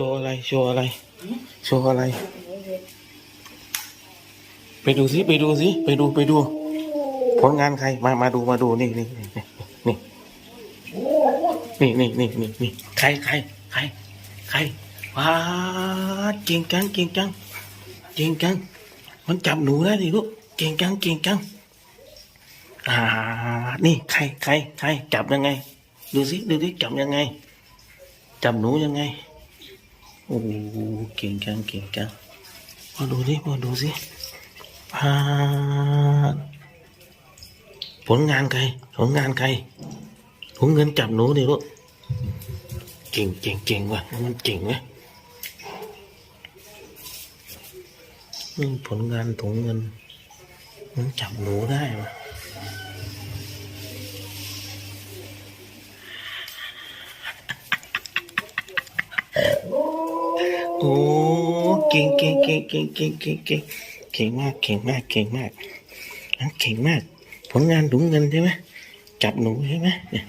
โชว์อะไร โชว์อะไร โชว์อะไร ไปดูสิ ไปดูสิ ไปดู ไปดู ผลงานใคร มา มาดู มาดูนี่นี่นี่นี่นี่นี่นี่นี่นี่ใครใครใครใครว้าเก่งจังเก่งจังเก่งจัง มันจับหนูได้ดิลูก เก่งจังเก่งจัง อ่า นี่ใครใครใครจับยังไง ดูสิ ดูสิจับยังไง จับหนูยังไง โอ้โหเก่งจังเก่งจังมาดูสิมาดูสิอ่าผลงานใครผลงานใครถุงเงินจับหนูดิลูกเก่งเก่งเก่งว่ะมันเก่งไหมอืมผลงานถุงเงิน มันจับหนูได้ว่ะ โอ้เก่งเก่งเก่งเก่งเก่งเก่งเก่งเก่งมากเก่งมากเก่งมากอะเก่งมาก ผลงานถุงเงินใช่ไหมจับหนูใช่ไหมเนี่ย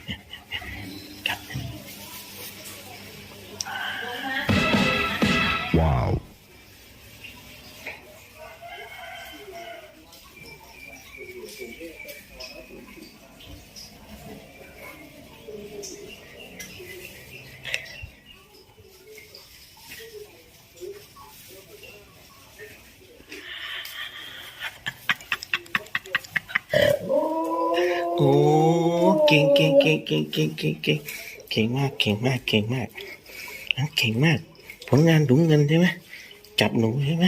โอ้เก่งเก่งเก่งเก่งเก่งเก่งเก่งเก่งมากเก่งมากเก่งมากเก่งมาก ผลงานถุงเงินใช่ไหมจับหนูใช่ไหม